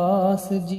Das ji.